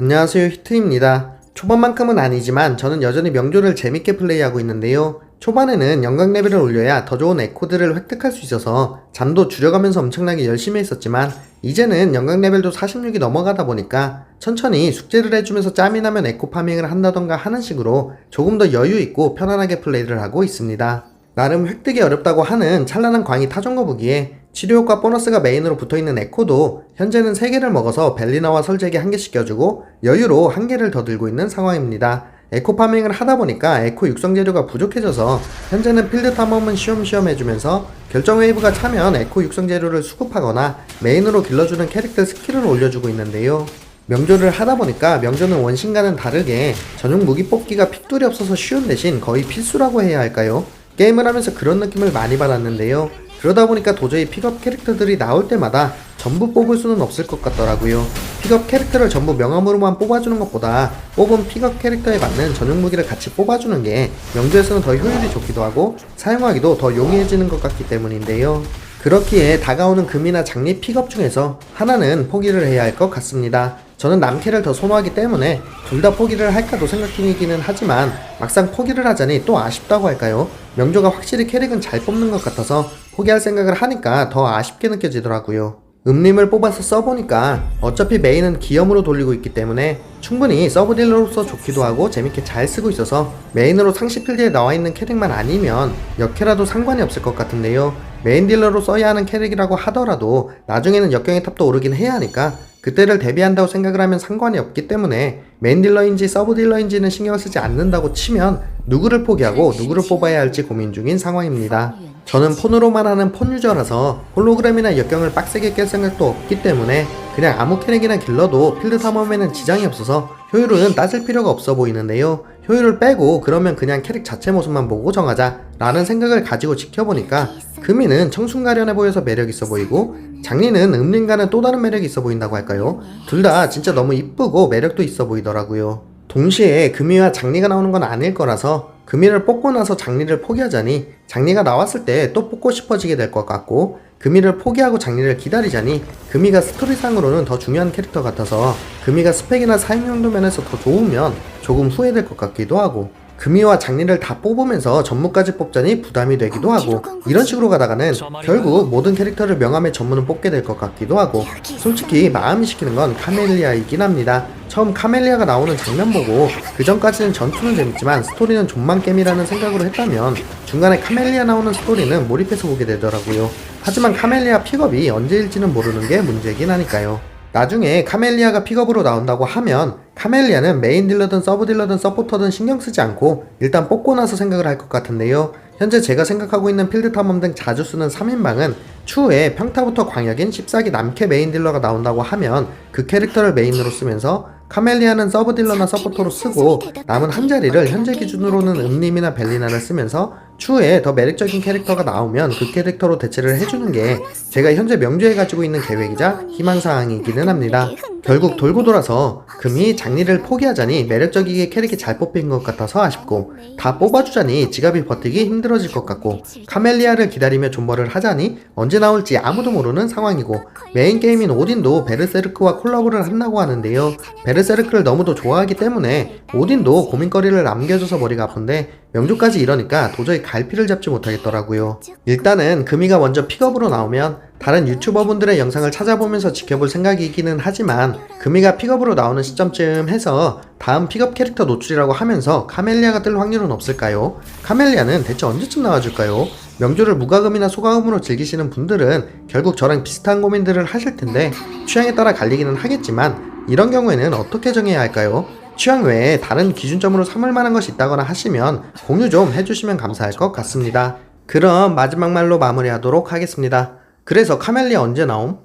안녕하세요 히트입니다. 초반만큼은 아니지만 저는 여전히 명조를 재밌게 플레이하고 있는데요. 초반에는 영광 레벨을 올려야 더 좋은 에코드를 획득할 수 있어서 잠도 줄여가면서 엄청나게 열심히 했었지만 이제는 영광 레벨도 46이 넘어가다 보니까 천천히 숙제를 해주면서 짬이 나면 에코 파밍을 한다던가 하는 식으로 조금 더 여유 있고 편안하게 플레이를 하고 있습니다. 나름 획득이 어렵다고 하는 찬란한 광희 타종거북이에 치료효과 보너스가 메인으로 붙어있는 에코도 현재는 3개를 먹어서 벨리나와 설제기 1개씩 껴주고 여유로 1개를 더 들고 있는 상황입니다. 에코 파밍을 하다 보니까 에코 육성 재료가 부족해져서 현재는 필드 탐험은 쉬엄쉬엄 해주면서 결정 웨이브가 차면 에코 육성 재료를 수급하거나 메인으로 길러주는 캐릭터 스킬을 올려주고 있는데요. 명조를 하다 보니까 명조는 원신과는 다르게 전용 무기 뽑기가 픽돌이 없어서 쉬운 대신 거의 필수라고 해야 할까요? 게임을 하면서 그런 느낌을 많이 받았는데요. 그러다 보니까 도저히 픽업 캐릭터들이 나올 때마다 전부 뽑을 수는 없을 것 같더라고요. 픽업 캐릭터를 전부 명함으로만 뽑아주는 것보다 뽑은 픽업 캐릭터에 맞는 전용 무기를 같이 뽑아주는 게 명조에서는 더 효율이 좋기도 하고 사용하기도 더 용이해지는 것 같기 때문인데요. 그렇기에 다가오는 금이나 장립 픽업 중에서 하나는 포기를 해야 할 것 같습니다. 저는 남캐를 더 선호하기 때문에 둘 다 포기를 할까도 생각 중이기는 하지만 막상 포기를 하자니 또 아쉽다고 할까요? 명조가 확실히 캐릭은 잘 뽑는 것 같아서 포기할 생각을 하니까 더 아쉽게 느껴지더라고요. 음림을 뽑아서 써보니까 어차피 메인은 기염으로 돌리고 있기 때문에 충분히 서브딜러로서 좋기도 하고 재밌게 잘 쓰고 있어서 메인으로 상시 필드에 나와 있는 캐릭만 아니면 역캐라도 상관이 없을 것 같은데요. 메인 딜러로 써야 하는 캐릭이라고 하더라도 나중에는 역경의 탑도 오르긴 해야 하니까 그때를 대비한다고 생각을 하면 상관이 없기 때문에 메인 딜러인지 서브 딜러인지는 신경을 쓰지 않는다고 치면 누구를 포기하고 누구를 뽑아야 할지 고민 중인 상황입니다. 저는 폰으로만 하는 폰 유저라서 홀로그램이나 역경을 빡세게 깰 생각도 없기 때문에 그냥 아무 캐릭이나 길러도 필드 탐험에는 지장이 없어서 효율은 따질 필요가 없어 보이는데요. 효율을 빼고 그러면 그냥 캐릭 자체 모습만 보고 정하자 라는 생각을 가지고 지켜보니까 금이는 청순가련해 보여서 매력 있어 보이고 장리는 음린가는 또 다른 매력이 있어 보인다고 할까요? 둘 다 진짜 너무 이쁘고 매력도 있어 보이더라고요. 동시에 금이와 장리가 나오는 건 아닐 거라서 금이를 뽑고 나서 장리를 포기하자니 장리가 나왔을 때 또 뽑고 싶어지게 될 것 같고 금이를 포기하고 장리를 기다리자니 금이가 스토리상으로는 더 중요한 캐릭터 같아서 금이가 스펙이나 사용용도 면에서 더 좋으면 조금 후회될 것 같기도 하고 금이와 장리를 다 뽑으면서 전무까지 뽑자니 부담이 되기도 하고 이런 식으로 가다가는 결국 모든 캐릭터를 명함의 전무는 뽑게 될 것 같기도 하고 솔직히 마음이 시키는 건 카멜리아이긴 합니다. 처음 카멜리아가 나오는 장면 보고 그 전까지는 전투는 재밌지만 스토리는 존만 게임이라는 생각으로 했다면 중간에 카멜리아 나오는 스토리는 몰입해서 보게 되더라고요. 하지만 카멜리아 픽업이 언제일지는 모르는 게 문제긴 하니까요. 나중에 카멜리아가 픽업으로 나온다고 하면 카멜리아는 메인 딜러든 서브 딜러든 서포터든 신경 쓰지 않고 일단 뽑고 나서 생각을 할 것 같은데요. 현재 제가 생각하고 있는 필드 탐험 등 자주 쓰는 3인방은 추후에 평타부터 광역인 14기 남캐 메인 딜러가 나온다고 하면 그 캐릭터를 메인으로 쓰면서 카멜리아는 서브 딜러나 서포터로 쓰고 남은 한 자리를 현재 기준으로는 음림이나 벨리나를 쓰면서 추후에 더 매력적인 캐릭터가 나오면 그 캐릭터로 대체를 해주는 게 제가 현재 명주에 가지고 있는 계획이자 희망사항이기는 합니다. 결국 돌고 돌아서 금이 장리를 포기하자니 매력적이게 캐릭이 잘 뽑힌 것 같아서 아쉽고 다 뽑아주자니 지갑이 버티기 힘들어질 것 같고 카멜리아를 기다리며 존버를 하자니 언제 나올지 아무도 모르는 상황이고 메인 게임인 오딘도 베르세르크와 콜라보를 한다고 하는데요. 베르세르크를 너무도 좋아하기 때문에 오딘도 고민거리를 남겨줘서 머리가 아픈데 명조까지 이러니까 도저히 갈피를 잡지 못하겠더라고요. 일단은 금이가 먼저 픽업으로 나오면 다른 유튜버분들의 영상을 찾아보면서 지켜볼 생각이기는 하지만 금이가 픽업으로 나오는 시점쯤 해서 다음 픽업 캐릭터 노출이라고 하면서 카멜리아가 뜰 확률은 없을까요? 카멜리아는 대체 언제쯤 나와줄까요? 명조를 무과금이나 소과금으로 즐기시는 분들은 결국 저랑 비슷한 고민들을 하실 텐데 취향에 따라 갈리기는 하겠지만 이런 경우에는 어떻게 정해야 할까요? 취향 외에 다른 기준점으로 삼을 만한 것이 있다거나 하시면 공유 좀 해주시면 감사할 것 같습니다. 그럼 마지막 말로 마무리하도록 하겠습니다. 그래서 카멜리아 언제 나옴?